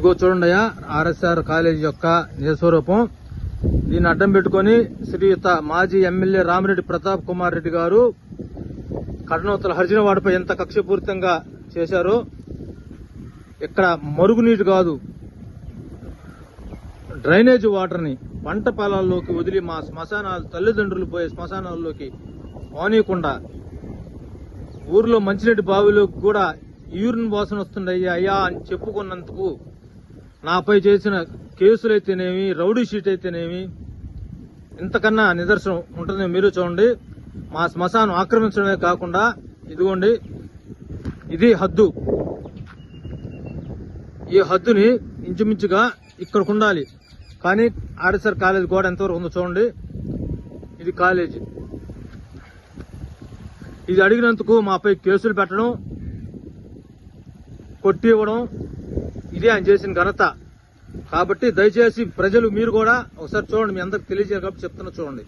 ఇదిగో చూడండి అయ్యా ఆర్ఎస్ఆర్ కాలేజీ యొక్క నిజస్వరూపం. దీన్ని అడ్డం పెట్టుకొని శ్రీయుత మాజీ ఎమ్మెల్యే రామిరెడ్డి ప్రతాప్ కుమార్ రెడ్డి గారు కడనూతల హరిజనవాడపై ఎంత కక్షపూరితంగా చేశారో ఇక్కడ మరుగునీటి కాదు డ్రైనేజ్ వాటర్ని పంట పొలాల్లోకి వదిలి మా శ్మశానాలు తల్లిదండ్రులు పోయే శ్మశానాల్లోకి పోనీయకుండా ఊర్లో మంచినీటి బావిలోకి కూడా యూరిన్ వాసన వస్తుంది అయ్యా అని చెప్పుకున్నందుకు నాపై చేసిన కేసులు అయితేనేమి రౌడీ షీట్ అయితేనేమి ఇంతకన్నా నిదర్శనం ఉంటుంది మీరు చూడండి. మా శ్మశానం ఆక్రమించడమే కాకుండా ఇదిగోండి ఇది హద్దు. ఈ హద్దుని ఇంచుమించుగా ఇక్కడికి ఉండాలి కానీ ఆర్ఎస్ఆర్ కాలేజ్ గోడ ఎంతవరకు ఉందో చూడండి. ఇది కాలేజీ. ఇది అడిగినందుకు మాపై కేసులు పెట్టడం కొట్టి ఇవ్వడం ఇదే ఆయన చేసిన ఘనత. కాబట్టి దయచేసి ప్రజలు మీరు కూడా ఒకసారి చూడండి మీ అందరికి తెలియజేయాలి కాబట్టి చెప్తున్నా చూడండి.